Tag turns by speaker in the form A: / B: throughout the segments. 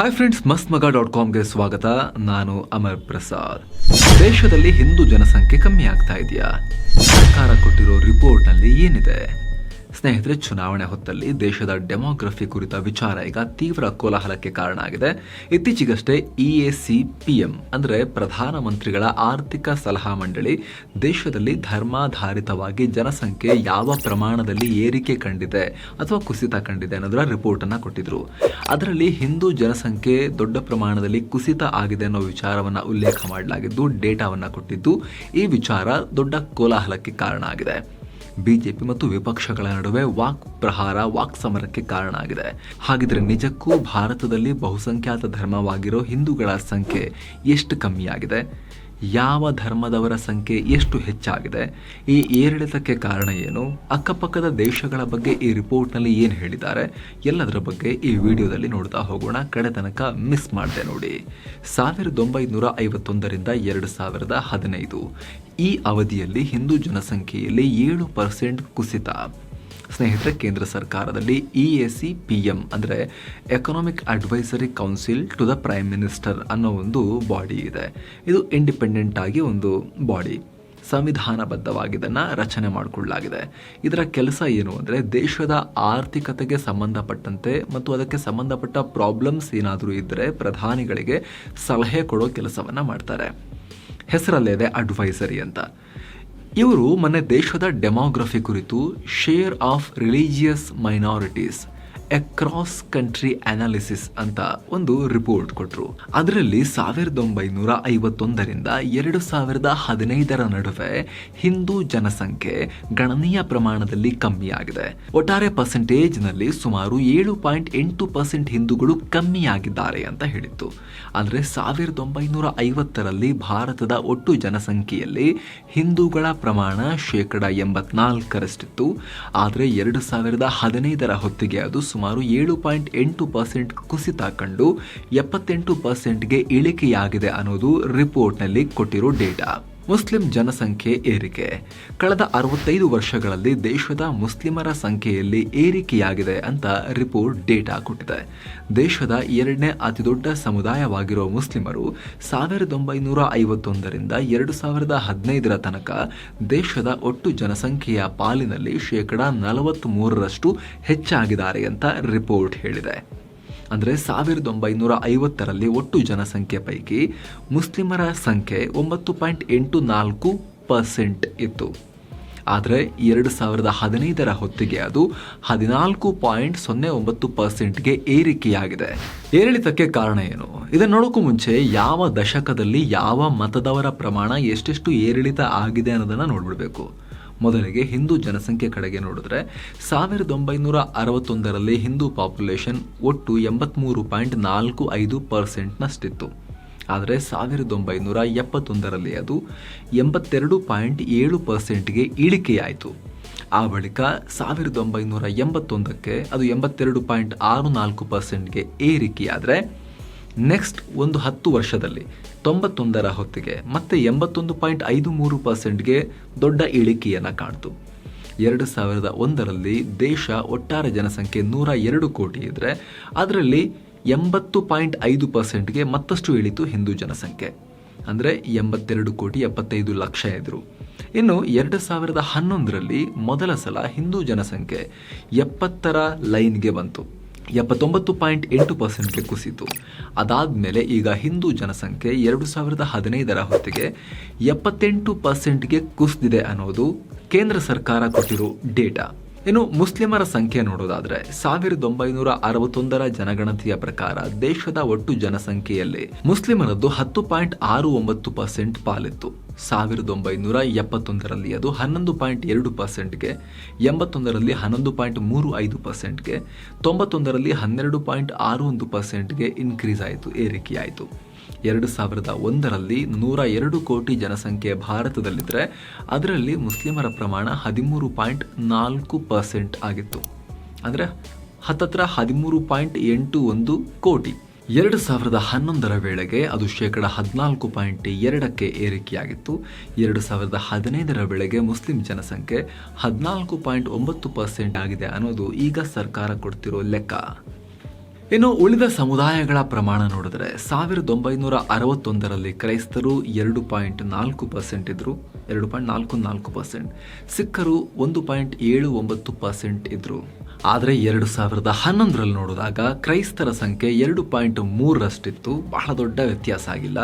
A: Hi friends ಮಸ್ತ್ ಮಗ dot ಕಾಮ್ಗೆ ಸ್ವಾಗತ. ನಾನು ಅಮರ್ ಪ್ರಸಾದ್. ದೇಶದಲ್ಲಿ ಹಿಂದೂ ಜನಸಂಖ್ಯೆ ಕಮ್ಮಿ ಆಗ್ತಾ ಇದೆಯಾ? ಸರ್ಕಾರ ಕೊಟ್ಟಿರೋ ರಿಪೋರ್ಟ್ನಲ್ಲಿ ಏನಿದೆ? ಸ್ನೇಹಿತರೆ, ಚುನಾವಣೆ ಹೊತ್ತಲ್ಲಿ ದೇಶದ ಡೆಮೋಗ್ರಫಿ ಕುರಿತ ವಿಚಾರ ಈಗ ತೀವ್ರ ಕೋಲಾಹಲಕ್ಕೆ ಕಾರಣ ಆಗಿದೆ. ಇತ್ತೀಚೆಗಷ್ಟೇ E A C P M ಅಂದರೆ ಪ್ರಧಾನಮಂತ್ರಿಗಳ ಆರ್ಥಿಕ ಸಲಹಾ ಮಂಡಳಿ, ದೇಶದಲ್ಲಿ ಧರ್ಮಾಧಾರಿತವಾಗಿ ಜನಸಂಖ್ಯೆ ಯಾವ ಪ್ರಮಾಣದಲ್ಲಿ ಏರಿಕೆ ಕಂಡಿದೆ ಅಥವಾ ಕುಸಿತ ಕಂಡಿದೆ ಅನ್ನೋದರ ರಿಪೋರ್ಟ್ ಅನ್ನ ಕೊಟ್ಟಿದ್ರು. ಅದರಲ್ಲಿ ಹಿಂದೂ ಜನಸಂಖ್ಯೆ ದೊಡ್ಡ ಪ್ರಮಾಣದಲ್ಲಿ ಕುಸಿತ ಆಗಿದೆ ಅನ್ನೋ ವಿಚಾರವನ್ನ ಉಲ್ಲೇಖ ಮಾಡಲಾಗಿದ್ದು, ಡೇಟಾವನ್ನ ಕೊಟ್ಟಿದ್ದು, ಈ ವಿಚಾರ ದೊಡ್ಡ ಕೋಲಾಹಲಕ್ಕೆ ಕಾರಣ ಆಗಿದೆ. ಬಿಜೆಪಿ ಮತ್ತು ವಿಪಕ್ಷಗಳ ನಡುವೆ ವಾಕ್ ಪ್ರಹಾರ, ವಾಕ್ ಸಮರಕ್ಕೆ ಕಾರಣ ಆಗಿದೆ. ಹಾಗಿದ್ರೆ ನಿಜಕ್ಕೂ ಭಾರತದಲ್ಲಿ ಬಹುಸಂಖ್ಯಾತ ಧರ್ಮವಾಗಿರೋ ಹಿಂದೂಗಳ ಸಂಖ್ಯೆ ಎಷ್ಟು ಕಮ್ಮಿಯಾಗಿದೆ? ಯಾವ ಧರ್ಮದವರ ಸಂಖ್ಯೆ ಎಷ್ಟು ಹೆಚ್ಚಾಗಿದೆ? ಈ ಏರಿಳಿತಕ್ಕೆ ಕಾರಣ ಏನು? ಅಕ್ಕಪಕ್ಕದ ದೇಶಗಳ ಬಗ್ಗೆ ಈ ರಿಪೋರ್ಟ್ನಲ್ಲಿ ಏನು ಹೇಳಿದ್ದಾರೆ? ಎಲ್ಲದರ ಬಗ್ಗೆ ಈ ವಿಡಿಯೋದಲ್ಲಿ ನೋಡ್ತಾ ಹೋಗೋಣ. ಕಡೆ ತನಕ ಮಿಸ್ ಮಾಡಿದೆ ನೋಡಿ. ಸಾವಿರದ ಒಂಬೈನೂರ ಐವತ್ತೊಂದರಿಂದ ಎರಡು ಸಾವಿರದ ಹದಿನೈದು ಈ ಅವಧಿಯಲ್ಲಿ ಹಿಂದೂ ಜನಸಂಖ್ಯೆಯಲ್ಲಿ ಏಳು ಪರ್ಸೆಂಟ್ ಕುಸಿತ. ಸ್ನೇಹಿತರೆ, ಕೇಂದ್ರ ಸರ್ಕಾರದಲ್ಲಿ E A C P M ಅಂದರೆ economic advisory council to the prime minister ಅನ್ನೋ ಒಂದು ಬಾಡಿ ಇದೆ. ಇದು ಇಂಡಿಪೆಂಡೆಂಟ್ ಆಗಿ ಒಂದು ಬಾಡಿ ಸಂವಿಧಾನಬದ್ಧವಾಗಿ ಇದನ್ನು ರಚನೆ ಮಾಡಿಕೊಳ್ಳಲಾಗಿದೆ. ಇದರ ಕೆಲಸ ಏನು ಅಂದರೆ, ದೇಶದ ಆರ್ಥಿಕತೆಗೆ ಸಂಬಂಧಪಟ್ಟಂತೆ ಮತ್ತು ಅದಕ್ಕೆ ಸಂಬಂಧಪಟ್ಟ ಪ್ರಾಬ್ಲಮ್ಸ್ ಏನಾದರೂ ಇದ್ದರೆ ಪ್ರಧಾನಿಗಳಿಗೆ ಸಲಹೆ ಕೊಡೋ ಕೆಲಸವನ್ನು ಮಾಡ್ತಾರೆ. ಹೆಸರಲ್ಲೇ ಇದೆ ಅಡ್ವೈಸರಿ ಅಂತ. ಇವರು ಮೊನ್ನೆ ದೇಶದ ಡೆಮೋಗ್ರಫಿ ಕುರಿತು share of religious minorities across country analysis ಅಂತ ಒಂದು ರಿಪೋರ್ಟ್ ಕೊಟ್ಟರು ಅದರಲ್ಲಿ ಸಾವಿರದ ಒಂಬೈನೂರ ಐವತ್ತೊಂದರಿಂದ ಎರಡು ಸಾವಿರದ ಹದಿನೈದರ ನಡುವೆ ಹಿಂದೂ ಜನಸಂಖ್ಯೆ ಗಣನೀಯ ಪ್ರಮಾಣದಲ್ಲಿ ಕಮ್ಮಿಯಾಗಿದೆ. ಒಟ್ಟಾರೆ ಪರ್ಸೆಂಟೇಜ್ನಲ್ಲಿ ಸುಮಾರು ಏಳು ಪಾಯಿಂಟ್ ಎಂಟು ಪರ್ಸೆಂಟ್ ಹಿಂದೂಗಳು ಕಮ್ಮಿಯಾಗಿದ್ದಾರೆ ಅಂತ ಹೇಳಿತ್ತು. ಅಂದರೆ ಸಾವಿರದ ಒಂಬೈನೂರ ಐವತ್ತರಲ್ಲಿ ಭಾರತದ ಒಟ್ಟು ಜನಸಂಖ್ಯೆಯಲ್ಲಿ ಹಿಂದೂಗಳ ಪ್ರಮಾಣ ಶೇಕಡ ಎಂಬತ್ನಾಲ್ಕರಷ್ಟಿತ್ತು. ಆದರೆ ಎರಡು ಸಾವಿರದ ಹದಿನೈದರ ಹೊತ್ತಿಗೆ ಅದು ಸುಮಾರು ಏಳು ಪಾಯಿಂಟ್ ಎಂಟು ಪರ್ಸೆಂಟ್ ಕುಸಿತ ಕಂಡು ಎಪ್ಪತ್ತೆಂಟು ಪರ್ಸೆಂಟ್ಗೆ ಇಳಿಕೆಯಾಗಿದೆ ಅನ್ನೋದು ರಿಪೋರ್ಟ್ನಲ್ಲಿ ಕೊಟ್ಟಿರೋ ಡೇಟಾ. ಮುಸ್ಲಿಂ ಜನಸಂಖ್ಯೆ ಏರಿಕೆ. ಕಳೆದ ಅರವತ್ತೈದು ವರ್ಷಗಳಲ್ಲಿ ದೇಶದ ಮುಸ್ಲಿಮರ ಸಂಖ್ಯೆಯಲ್ಲಿ ಏರಿಕೆಯಾಗಿದೆ ಅಂತ ರಿಪೋರ್ಟ್ ಡೇಟಾ ಕೊಟ್ಟಿದೆ. ದೇಶದ ಎರಡನೇ ಅತಿದೊಡ್ಡ ಸಮುದಾಯವಾಗಿರುವ ಮುಸ್ಲಿಮರು ಸಾವಿರದ ಒಂಬೈನೂರ ಐವತ್ತೊಂದರಿಂದ ಎರಡು ಸಾವಿರದ ಹದಿನೈದರ ತನಕ ದೇಶದ ಒಟ್ಟು ಜನಸಂಖ್ಯೆಯ ಪಾಲಿನಲ್ಲಿ ಶೇಕಡ ನಲವತ್ತ್ ಮೂರರಷ್ಟು ಹೆಚ್ಚಾಗಿದ್ದಾರೆ ಅಂತ ರಿಪೋರ್ಟ್ ಹೇಳಿದೆ. ಅಂದರೆ ಸಾವಿರದ ಒಂಬೈನೂರ ಐವತ್ತರಲ್ಲಿ ಒಟ್ಟು ಜನಸಂಖ್ಯೆ ಪೈಕಿ ಮುಸ್ಲಿಮರ ಸಂಖ್ಯೆ ಒಂಬತ್ತು ಪಾಯಿಂಟ್ ಎಂಟು ನಾಲ್ಕು ಪರ್ಸೆಂಟ್ ಇತ್ತು. ಆದರೆ ಎರಡು ಸಾವಿರದ ಹದಿನೈದರ ಹೊತ್ತಿಗೆ ಅದು ಹದಿನಾಲ್ಕು ಪಾಯಿಂಟ್ ಸೊನ್ನೆ ಒಂಬತ್ತು ಪರ್ಸೆಂಟ್ಗೆ ಏರಿಕೆಯಾಗಿದೆ. ಏರಿಳಿತಕ್ಕೆ ಕಾರಣ ಏನು? ಇದನ್ನು ನೋಡೋಕ್ಕೂ ಮುಂಚೆ ಯಾವ ದಶಕದಲ್ಲಿ ಯಾವ ಮತದವರ ಪ್ರಮಾಣ ಎಷ್ಟೆಷ್ಟು ಏರಿಳಿತ ಆಗಿದೆ ಅನ್ನೋದನ್ನು ನೋಡ್ಬಿಡ್ಬೇಕು. ಮೊದಲಿಗೆ ಹಿಂದೂ ಜನಸಂಖ್ಯೆ ಕಡೆಗೆ ನೋಡಿದ್ರೆ ಸಾವಿರದ ಒಂಬೈನೂರ ಅರವತ್ತೊಂದರಲ್ಲಿ ಹಿಂದೂ ಪಾಪ್ಯುಲೇಷನ್ ಒಟ್ಟು ಎಂಬತ್ಮೂರು ಪಾಯಿಂಟ್ ನಾಲ್ಕು ಐದು ಪರ್ಸೆಂಟ್ನಷ್ಟಿತ್ತು. ಆದರೆ ಸಾವಿರದ ಒಂಬೈನೂರ ಎಪ್ಪತ್ತೊಂದರಲ್ಲಿ ಅದು ಎಂಬತ್ತೆರಡು ಪಾಯಿಂಟ್ ಏಳು ಪರ್ಸೆಂಟ್ಗೆ ಇಳಿಕೆಯಾಯಿತು. ಆ ಬಳಿಕ ಸಾವಿರದ ಒಂಬೈನೂರ ಎಂಬತ್ತೊಂದಕ್ಕೆ ಅದು ಎಂಬತ್ತೆರಡು ಪಾಯಿಂಟ್ ಆರು ನಾಲ್ಕು ಪರ್ಸೆಂಟ್ಗೆ ಏರಿಕೆಯಾದರೆ ನೆಕ್ಸ್ಟ್ ಒಂದು ಹತ್ತು ವರ್ಷದಲ್ಲಿ ತೊಂಬತ್ತೊಂದರ ಹೊತ್ತಿಗೆ ಮತ್ತೆ ಎಂಬತ್ತೊಂದು ಪಾಯಿಂಟ್ ಐದು ಮೂರು ಪರ್ಸೆಂಟ್ಗೆ ದೊಡ್ಡ ಇಳಿಕೆಯನ್ನು ಕಾಣ್ತು. ಎರಡು ಸಾವಿರದ ಒಂದರಲ್ಲಿ ದೇಶ ಒಟ್ಟಾರೆ ಜನಸಂಖ್ಯೆ ನೂರ ಎರಡು ಕೋಟಿ ಇದ್ದರೆ ಅದರಲ್ಲಿ ಎಂಬತ್ತು ಪಾಯಿಂಟ್ ಐದು ಪರ್ಸೆಂಟ್ಗೆ ಮತ್ತಷ್ಟು ಇಳಿತು ಹಿಂದೂ ಜನಸಂಖ್ಯೆ. ಅಂದರೆ ಎಂಬತ್ತೆರಡು ಕೋಟಿ ಎಪ್ಪತ್ತೈದು ಲಕ್ಷ ಇದ್ರು ಇನ್ನು ಎರಡು ಸಾವಿರದ ಹನ್ನೊಂದರಲ್ಲಿ ಮೊದಲ ಸಲ ಹಿಂದೂ ಜನಸಂಖ್ಯೆ ಎಪ್ಪತ್ತರ ಲೈನ್ಗೆ ಬಂತು. ಎಪ್ಪತ್ತೊಂಬತ್ತು ಪಾಯಿಂಟ್ ಎಂಟು ಪರ್ಸೆಂಟ್ಗೆ ಕುಸಿತು ಅದಾದಮೇಲೆ ಈಗ ಹಿಂದೂ ಜನಸಂಖ್ಯೆ ಎರಡು ಸಾವಿರದ ಹದಿನೈದರ ಹೊತ್ತಿಗೆ ಎಪ್ಪತ್ತೆಂಟು ಪರ್ಸೆಂಟ್ಗೆ ಕುಸಿದಿದೆ ಅನ್ನೋದು ಕೇಂದ್ರ ಸರ್ಕಾರ ಕೊಟ್ಟಿರೋ ಡೇಟಾ. ಇನ್ನು ಮುಸ್ಲಿಮರ ಸಂಖ್ಯೆ ನೋಡೋದಾದ್ರೆ ಸಾವಿರದ ಒಂಬೈನೂರ ಅರವತ್ತೊಂದರ ಜನಗಣತಿಯ ಪ್ರಕಾರ ದೇಶದ ಒಟ್ಟು ಜನಸಂಖ್ಯೆಯಲ್ಲಿ ಮುಸ್ಲಿಮರದ್ದು ಹತ್ತು ಪಾಯಿಂಟ್ ಆರು ಒಂಬತ್ತು ಪರ್ಸೆಂಟ್ ಪಾಲಿತ್ತು. ಸಾವಿರದ ಒಂಬೈನೂರ ಎಪ್ಪತ್ತೊಂದರಲ್ಲಿ ಅದು ಹನ್ನೊಂದು ಪಾಯಿಂಟ್ ಎರಡು ಪರ್ಸೆಂಟ್ಗೆ, ಎಂಬತ್ತೊಂದರಲ್ಲಿ ಹನ್ನೊಂದು ಪಾಯಿಂಟ್ ಮೂರು ಐದು ಪರ್ಸೆಂಟ್ಗೆ, ತೊಂಬತ್ತೊಂದರಲ್ಲಿ ಹನ್ನೆರಡು ಪಾಯಿಂಟ್ ಆರು ಒಂದು ಪರ್ಸೆಂಟ್ಗೆ ಇನ್ಕ್ರೀಸ್ ಆಯಿತು, ಏರಿಕೆಯಾಯಿತು. ಎರಡು ಸಾವಿರದ ಒಂದರಲ್ಲಿ ನೂರ ಎರಡು ಕೋಟಿ ಜನಸಂಖ್ಯೆ ಭಾರತದಲ್ಲಿದ್ದರೆ ಅದರಲ್ಲಿ ಮುಸ್ಲಿಮರ ಪ್ರಮಾಣ ಹದಿಮೂರು ಪಾಯಿಂಟ್ ನಾಲ್ಕು ಪರ್ಸೆಂಟ್ ಆಗಿತ್ತು. ಅಂದರೆ ಹತ್ತತ್ರ ಹದಿಮೂರು ಪಾಯಿಂಟ್ ಎಂಟು ಒಂದು ಕೋಟಿ. ಎರಡು ಸಾವಿರದ ಹನ್ನೊಂದರ ವೇಳೆಗೆ ಅದು ಶೇಕಡ ಹದಿನಾಲ್ಕು ಪಾಯಿಂಟ್ ಎರಡಕ್ಕೆ ಏರಿಕೆಯಾಗಿತ್ತು. ಎರಡು ಸಾವಿರದ ಹದಿನೈದರ ವೇಳೆಗೆ ಮುಸ್ಲಿಂ ಜನಸಂಖ್ಯೆ ಹದಿನಾಲ್ಕು ಪಾಯಿಂಟ್ ಒಂಬತ್ತು ಪರ್ಸೆಂಟ್ ಆಗಿದೆ ಅನ್ನೋದು ಈಗ ಸರ್ಕಾರ ಕೊಡ್ತಿರೋ ಲೆಕ್ಕ. ಇನ್ನು ಉಳಿದ ಸಮುದಾಯಗಳ ಪ್ರಮಾಣ ನೋಡಿದ್ರೆ ಸಾವಿರದ ಒಂಬೈನೂರ ಅರವತ್ತೊಂದರಲ್ಲಿ ಕ್ರೈಸ್ತರು ಎರಡು ಪಾಯಿಂಟ್ ನಾಲ್ಕು ಪರ್ಸೆಂಟ್ ಇದ್ರು, ಎರಡು ಪಾಯಿಂಟ್ ನಾಲ್ಕು ನಾಲ್ಕು ಪರ್ಸೆಂಟ್. ಸಿಖ್ಖರು ಒಂದು ಪಾಯಿಂಟ್ ಏಳು ಒಂಬತ್ತು ಪರ್ಸೆಂಟ್ ಇದ್ರು. ಆದರೆ ಎರಡು ಸಾವಿರದ ಹನ್ನೊಂದರಲ್ಲಿ ನೋಡಿದಾಗ ಕ್ರೈಸ್ತರ ಸಂಖ್ಯೆ ಎರಡು ಪಾಯಿಂಟ್ ಮೂರರಷ್ಟಿತ್ತು, ಬಹಳ ದೊಡ್ಡ ವ್ಯತ್ಯಾಸ ಆಗಿಲ್ಲ.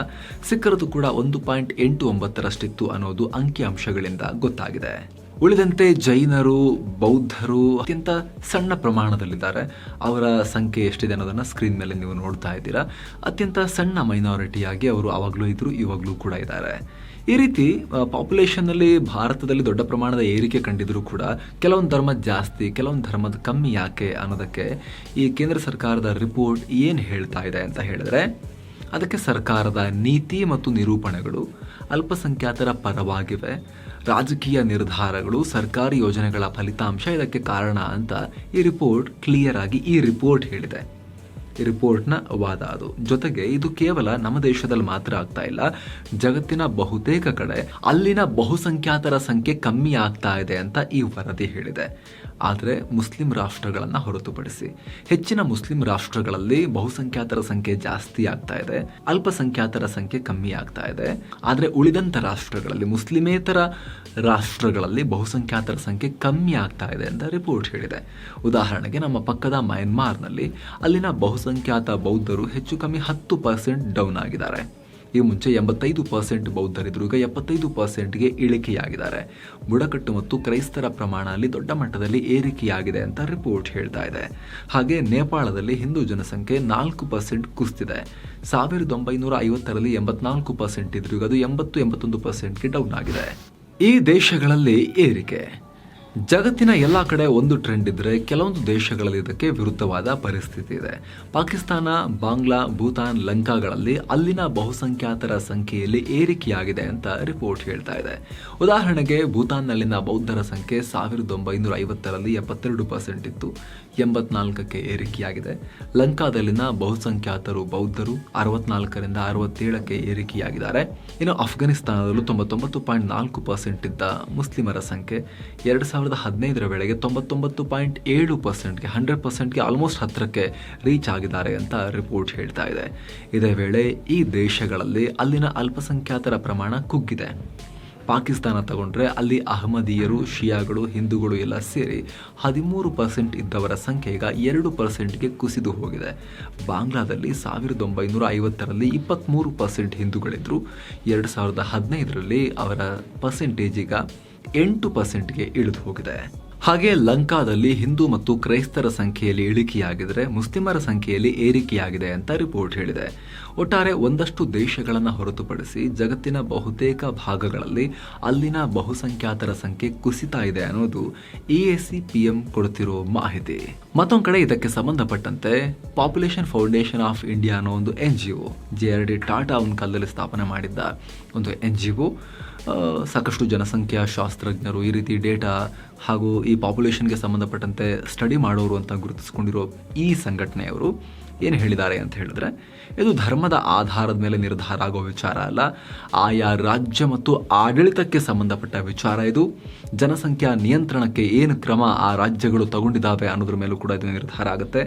A: ಸಿಖ್ಖರದು ಕೂಡ ಒಂದು ಪಾಯಿಂಟ್ ಎಂಟು ಒಂಬತ್ತರಷ್ಟಿತ್ತು ಅನ್ನೋದು ಅಂಕಿಅಂಶಗಳಿಂದ ಗೊತ್ತಾಗಿದೆ. ಉಳಿದಂತೆ ಜೈನರು, ಬೌದ್ಧರು, ಅತ್ಯಂತ ಸಣ್ಣ ಪ್ರಮಾಣದಲ್ಲಿದ್ದಾರೆ. ಅವರ ಸಂಖ್ಯೆ ಎಷ್ಟಿದೆ ಅನ್ನೋದನ್ನು ಸ್ಕ್ರೀನ್ ಮೇಲೆ ನೀವು ನೋಡ್ತಾ ಇದ್ದೀರಾ. ಅತ್ಯಂತ ಸಣ್ಣ ಮೈನಾರಿಟಿಯಾಗಿ ಅವರು ಆವಾಗಲೂ ಇದ್ದರು ಇವಾಗಲೂ ಕೂಡ ಇದ್ದಾರೆ. ಈ ರೀತಿ ಪಾಪ್ಯುಲೇಷನ್ನಲ್ಲಿ ಭಾರತದಲ್ಲಿ ದೊಡ್ಡ ಪ್ರಮಾಣದ ಏರಿಕೆ ಕಂಡಿದ್ರು ಕೂಡ ಕೆಲವೊಂದು ಧರ್ಮ ಜಾಸ್ತಿ, ಕೆಲವೊಂದು ಧರ್ಮದ ಕಮ್ಮಿ ಯಾಕೆ ಅನ್ನೋದಕ್ಕೆ ಈ ಕೇಂದ್ರ ಸರ್ಕಾರದ ರಿಪೋರ್ಟ್ ಏನು ಹೇಳ್ತಾ ಇದೆ ಅಂತ ಹೇಳಿದ್ರೆ ಅದಕ್ಕೆ ಸರ್ಕಾರದ ನೀತಿ ಮತ್ತು ನಿರೂಪಣೆಗಳು ಅಲ್ಪಸಂಖ್ಯಾತರ ಪರವಾಗಿವೆ. ರಾಜಕೀಯ ನಿರ್ಧಾರಗಳು, ಸರ್ಕಾರಿ ಯೋಜನೆಗಳ ಫಲಿತಾಂಶ ಇದಕ್ಕೆ ಕಾರಣ ಅಂತ ಈ ರಿಪೋರ್ಟ್ ಕ್ಲಿಯರ್ ಆಗಿ ಈ ರಿಪೋರ್ಟ್ ಹೇಳಿದೆ. ಈ ರಿಪೋರ್ಟ್ನ ವಾದ ಅದು. ಜೊತೆಗೆ ಇದು ಕೇವಲ ನಮ್ಮ ದೇಶದಲ್ಲಿ ಮಾತ್ರ ಆಗ್ತಾ ಇಲ್ಲ. ಜಗತ್ತಿನ ಬಹುತೇಕ ಕಡೆ ಅಲ್ಲಿನ ಬಹುಸಂಖ್ಯಾತರ ಸಂಖ್ಯೆ ಕಮ್ಮಿ ಆಗ್ತಾ ಇದೆ ಅಂತ ಈ ವರದಿ ಹೇಳಿದೆ. ಆದರೆ ಮುಸ್ಲಿಂ ರಾಷ್ಟ್ರಗಳನ್ನು ಹೊರತುಪಡಿಸಿ. ಹೆಚ್ಚಿನ ಮುಸ್ಲಿಂ ರಾಷ್ಟ್ರಗಳಲ್ಲಿ ಬಹುಸಂಖ್ಯಾತರ ಸಂಖ್ಯೆ ಜಾಸ್ತಿ ಆಗ್ತಾ ಇದೆ. ಅಲ್ಪಸಂಖ್ಯಾತರ ಸಂಖ್ಯೆ ಕಮ್ಮಿ ಆಗ್ತಾ ಇದೆ. ಆದರೆ ಉಳಿದಂಥ ರಾಷ್ಟ್ರಗಳಲ್ಲಿ, ಮುಸ್ಲಿಮೇತರ ರಾಷ್ಟ್ರಗಳಲ್ಲಿ ಬಹುಸಂಖ್ಯಾತರ ಸಂಖ್ಯೆ ಕಮ್ಮಿ ಆಗ್ತಾ ಇದೆ ಅಂತ ರಿಪೋರ್ಟ್ ಹೇಳಿದೆ. ಉದಾಹರಣೆಗೆ ನಮ್ಮ ಪಕ್ಕದ ಮಯನ್ಮಾರ್ನಲ್ಲಿ ಅಲ್ಲಿನ ಬಹುಸಂಖ್ಯಾತ ಬೌದ್ಧರು ಹೆಚ್ಚು ಕಮ್ಮಿ ಹತ್ತು ಪರ್ಸೆಂಟ್ ಡೌನ್ ಆಗಿದ್ದಾರೆ. ಈ ಮುಂಚೆ ಎಂಬತ್ತೈದು ಪರ್ಸೆಂಟ್ ಬೌದ್ಧರಿದ್ರು, ಈಗ ಎಪ್ಪತ್ತೈದು ಪರ್ಸೆಂಟ್ಗೆ ಇಳಿಕೆಯಾಗಿದ್ದಾರೆ. ಬುಡಕಟ್ಟು ಮತ್ತು ಕ್ರೈಸ್ತರ ಪ್ರಮಾಣ ಅಲ್ಲಿ ದೊಡ್ಡ ಮಟ್ಟದಲ್ಲಿ ಏರಿಕೆಯಾಗಿದೆ ಅಂತ ರಿಪೋರ್ಟ್ ಹೇಳ್ತಾ ಇದೆ. ಹಾಗೆ ನೇಪಾಳದಲ್ಲಿ ಹಿಂದೂ ಜನಸಂಖ್ಯೆ ನಾಲ್ಕು ಪರ್ಸೆಂಟ್ ಕುಸ್ತಿದೆ ಸಾವಿರದ ಒಂಬೈನೂರ ಐವತ್ತರಲ್ಲಿ ಎಂಬತ್ನಾಲ್ಕು ಪರ್ಸೆಂಟ್ ಇದ್ರು, ಈಗ ಅದು ಎಂಬತ್ತು, ಎಂಬತ್ತೊಂದು ಪರ್ಸೆಂಟ್ಗೆ ಡೌನ್ ಆಗಿದೆ. ಈ ದೇಶಗಳಲ್ಲಿ ಏರಿಕೆ. ಜಗತ್ತಿನ ಎಲ್ಲ ಕಡೆ ಒಂದು ಟ್ರೆಂಡ್ ಇದ್ದರೆ ಕೆಲವೊಂದು ದೇಶಗಳಲ್ಲಿ ಇದಕ್ಕೆ ವಿರುದ್ಧವಾದ ಪರಿಸ್ಥಿತಿ ಇದೆ. ಪಾಕಿಸ್ತಾನ, ಬಾಂಗ್ಲಾ, ಭೂತಾನ್, ಲಂಕಾಗಳಲ್ಲಿ ಅಲ್ಲಿನ ಬಹುಸಂಖ್ಯಾತರ ಸಂಖ್ಯೆಯಲ್ಲಿ ಏರಿಕೆಯಾಗಿದೆ ಅಂತ ರಿಪೋರ್ಟ್ ಹೇಳ್ತಾ ಇದೆ. ಉದಾಹರಣೆಗೆ ಭೂತಾನ್ನಲ್ಲಿನ ಬೌದ್ಧರ ಸಂಖ್ಯೆ ಸಾವಿರದ ಒಂಬೈನೂರ ಐವತ್ತರಲ್ಲಿ ಎಪ್ಪತ್ತೆರಡು ಪರ್ಸೆಂಟ್ ಇತ್ತು, ಎಂಬತ್ನಾಲ್ಕಕ್ಕೆ ಏರಿಕೆಯಾಗಿದೆ. ಲಂಕಾದಲ್ಲಿನ ಬಹುಸಂಖ್ಯಾತರು ಬೌದ್ಧರು ಅರವತ್ನಾಲ್ಕರಿಂದ ಅರವತ್ತೇಳಕ್ಕೆ ಏರಿಕೆಯಾಗಿದ್ದಾರೆ. ಇನ್ನು ಅಫ್ಘಾನಿಸ್ತಾನದಲ್ಲೂ ತೊಂಬತ್ತೊಂಬತ್ತು ಪಾಯಿಂಟ್ ನಾಲ್ಕು ಪರ್ಸೆಂಟ್ ಇದ್ದ ಮುಸ್ಲಿಮರ ಸಂಖ್ಯೆ ಎರಡು ಸಾವಿರದ ಹದಿನೈದರ ವೇಳೆಗೆ ತೊಂಬತ್ತೊಂಬತ್ತು ಪಾಯಿಂಟ್ ಏಳು ಪರ್ಸೆಂಟ್ಗೆ, ಹಂಡ್ರೆಡ್ ಪರ್ಸೆಂಟ್ಗೆ ಆಲ್ಮೋಸ್ಟ್ ಹತ್ತಿರಕ್ಕೆ ರೀಚ್ ಆಗಿದ್ದಾರೆ ಅಂತ ರಿಪೋರ್ಟ್ ಹೇಳ್ತಾ ಇದೆ. ಇದೇ ವೇಳೆ ಈ ದೇಶಗಳಲ್ಲಿ ಅಲ್ಲಿನ ಅಲ್ಪಸಂಖ್ಯಾತರ ಪ್ರಮಾಣ ಕುಗ್ಗಿದೆ. ಪಾಕಿಸ್ತಾನ ತಗೊಂಡ್ರೆ ಅಲ್ಲಿ ಅಹಮದಿಯರು, ಶಿಯಾಗಳು, ಹಿಂದೂಗಳು ಎಲ್ಲ ಸೇರಿ ಹದಿಮೂರು ಪರ್ಸೆಂಟ್ ಇದ್ದವರ ಸಂಖ್ಯೆ ಈಗ ಎರಡು ಪರ್ಸೆಂಟ್ಗೆ ಕುಸಿದು ಹೋಗಿದೆ. ಬಾಂಗ್ಲಾದಲ್ಲಿ ಸಾವಿರದ ಒಂಬೈನೂರ ಐವತ್ತರಲ್ಲಿ ಇಪ್ಪತ್ತ್ಮೂರು ಪರ್ಸೆಂಟ್ ಹಿಂದೂಗಳಿದ್ದರು ಎರಡು ಸಾವಿರದ ಹದಿನೈದರಲ್ಲಿ ಅವರ ಪರ್ಸೆಂಟೇಜ್ ಈಗ ಎಂಟು ಪರ್ಸೆಂಟ್ಗೆ ಇಳಿದು ಹೋಗಿದೆ. ಹಾಗೆ ಲಂಕಾದಲ್ಲಿ ಹಿಂದೂ ಮತ್ತು ಕ್ರೈಸ್ತರ ಸಂಖ್ಯೆಯಲ್ಲಿ ಇಳಿಕೆಯಾಗಿದ್ರೆ ಮುಸ್ಲಿಮರ ಸಂಖ್ಯೆಯಲ್ಲಿ ಏರಿಕೆಯಾಗಿದೆ ಅಂತ ರಿಪೋರ್ಟ್ ಹೇಳಿದೆ. ಒಟ್ಟಾರೆ ಒಂದಷ್ಟು ದೇಶಗಳನ್ನು ಹೊರತುಪಡಿಸಿ ಜಗತ್ತಿನ ಬಹುತೇಕ ಭಾಗಗಳಲ್ಲಿ ಅಲ್ಲಿನ ಬಹುಸಂಖ್ಯಾತರ ಸಂಖ್ಯೆ ಕುಸಿತಾ ಇದೆ ಅನ್ನೋದು E S C P M ಮಾಹಿತಿ. ಮತ್ತೊಂದು ಕಡೆ ಇದಕ್ಕೆ ಸಂಬಂಧಪಟ್ಟಂತೆ ಪಾಪ್ಯುಲೇಷನ್ ಫೌಂಡೇಶನ್ ಆಫ್ ಇಂಡಿಯಾ ಅನ್ನೋ ಒಂದು N G O, J R D Tata ಅವನ ಕಾಲದಲ್ಲಿ ಸ್ಥಾಪನೆ ಮಾಡಿದ್ದ ಒಂದು ಎನ್ ಜಿ ಒ ಸಾಕಷ್ಟು ಜನಸಂಖ್ಯಾ ಶಾಸ್ತ್ರಜ್ಞರು ಈ ರೀತಿ ಡೇಟಾ ಹಾಗೂ ಈ ಪಾಪ್ಯುಲೇಷನ್ಗೆ ಸಂಬಂಧಪಟ್ಟಂತೆ ಸ್ಟಡಿ ಮಾಡೋರು ಅಂತ ಗುರುತಿಸ್ಕೊಂಡಿರೋ ಈ ಸಂಘಟನೆಯವರು ಏನು ಹೇಳಿದ್ದಾರೆ ಅಂತ ಹೇಳಿದ್ರೆ, ಇದು ಧರ್ಮದ ಆಧಾರದ ಮೇಲೆ ನಿರ್ಧಾರ ಆಗೋ ವಿಚಾರ ಅಲ್ಲ. ಆಯಾ ರಾಜ್ಯ ಮತ್ತು ಆಡಳಿತಕ್ಕೆ ಸಂಬಂಧಪಟ್ಟ ವಿಚಾರ ಇದು. ಜನಸಂಖ್ಯಾ ನಿಯಂತ್ರಣಕ್ಕೆ ಏನು ಕ್ರಮ ಆ ರಾಜ್ಯಗಳು ತಗೊಂಡಿದ್ದಾವೆ ಅನ್ನೋದ್ರ ಮೇಲೂ ಕೂಡ ಇದು ನಿರ್ಧಾರ ಆಗುತ್ತೆ.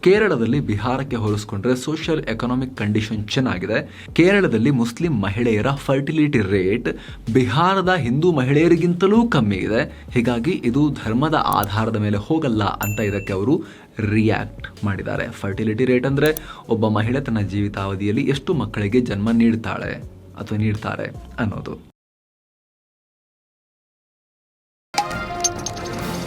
A: ಕೇರಳದಲ್ಲಿ ಬಿಹಾರಕ್ಕೆ ಹೋಲಿಸ್ಕೊಂಡ್ರೆ ಸೋಷಿಯಲ್ ಎಕನಾಮಿಕ್ ಕಂಡೀಷನ್ ಚೆನ್ನಾಗಿದೆ. ಕೇರಳದಲ್ಲಿ ಮುಸ್ಲಿಂ ಮಹಿಳೆಯರ ಫರ್ಟಿಲಿಟಿ ರೇಟ್ ಬಿಹಾರದ ಹಿಂದೂ ಮಹಿಳೆಯರಿಗಿಂತಲೂ ಕಮ್ಮಿ ಇದೆ. ಹೀಗಾಗಿ ಇದು ಧರ್ಮದ ಆಧಾರದ ಮೇಲೆ ಹೋಗಲ್ಲ ಅಂತ ಇದಕ್ಕೆ ಅವರು ರಿಯಾಕ್ಟ್ ಮಾಡಿದ್ದಾರೆ. ಫರ್ಟಿಲಿಟಿ ರೇಟ್ ಅಂದರೆ ಒಬ್ಬ ಮಹಿಳೆ ತನ್ನ ಜೀವಿತಾವಧಿಯಲ್ಲಿ ಎಷ್ಟು ಮಕ್ಕಳಿಗೆ ಜನ್ಮ ನೀಡ್ತಾಳೆ ಅಥವಾ ನೀಡ್ತಾರೆ ಅನ್ನೋದು.